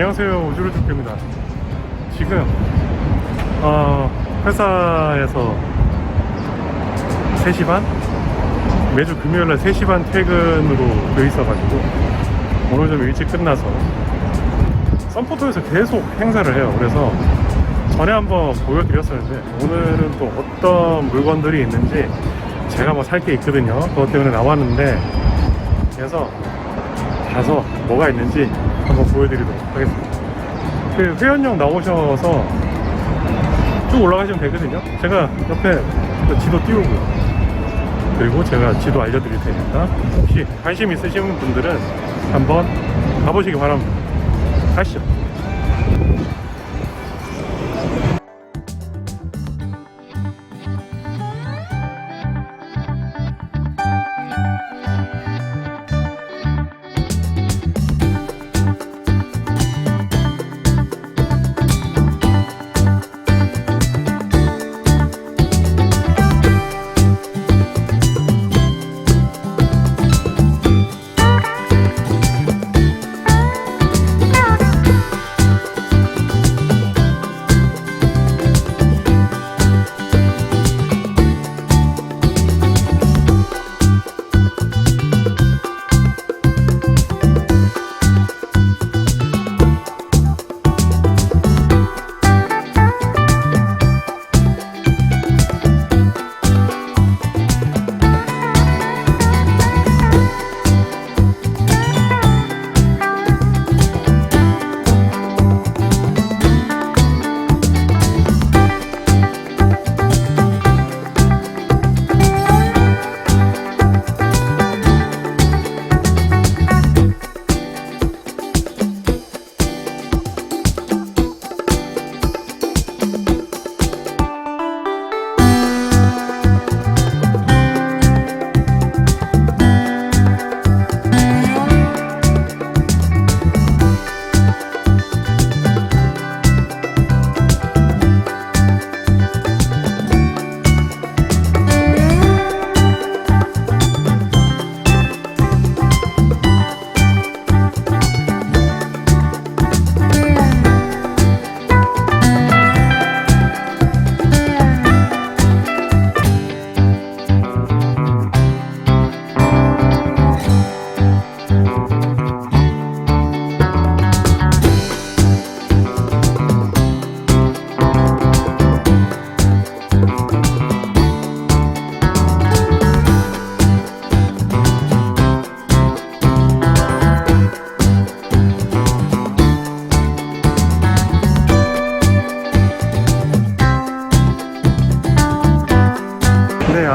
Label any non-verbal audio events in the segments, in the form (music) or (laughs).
안녕하세요. 우주루주입니다. 지금 어, 회사에서 3시 반? 매주 금요일날 3시 반 퇴근으로 되어 있어가지고 오늘 좀 일찍 끝나서 썬포토에서 계속 행사를 해요. 그래서 전에 한번 보여드렸었는데 오늘은 또 어떤 물건들이 있는지 제가 뭐 살 게 있거든요. 그것 때문에 나왔는데 그래서 가서 뭐가 있는지 한번 보여드리도록 하겠습니다. 그 회원형 나오셔서 쭉 올라가시면 되거든요. 제가 옆에 그 지도 띄우고 그리고 제가 지도 알려드릴 테니까 혹시 관심 있으신 분들은 한번 가보시기 바랍니다. 가시죠.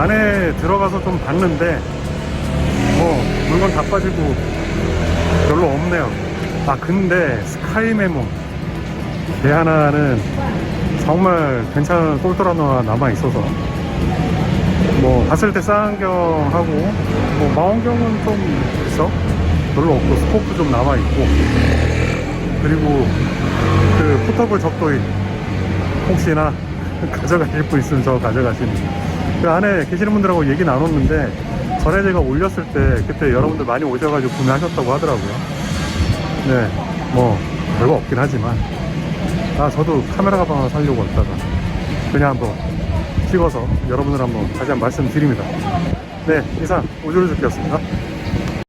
안에 들어가서 좀 봤는데, 뭐, 물건 다 빠지고 별로 없네요. 아, 근데 스카이 메모. 얘 하나는 정말 괜찮은 똘똘한 남아 있어서, 뭐, 봤을 때 쌍안경하고, 뭐, 망원경은 좀 있어. 별로 없고, 스코프 좀 남아있고, 그리고 그 포터블 적도인 혹시나 (laughs) 가져가실 분 있으면 저 가져가시는 그 안에 계시는 분들하고 얘기 나눴는데 전에 제가 올렸을 때 그때 여러분들 많이 오셔가지고 구매하셨다고 하더라고요. 네 뭐 별거 없긴 하지만. 아 저도 카메라 가방 하나 사려고 했다가 그냥 한번 찍어서 여러분들 한번 다시 한번 말씀드립니다. 네 이상 우주루즈키였습니다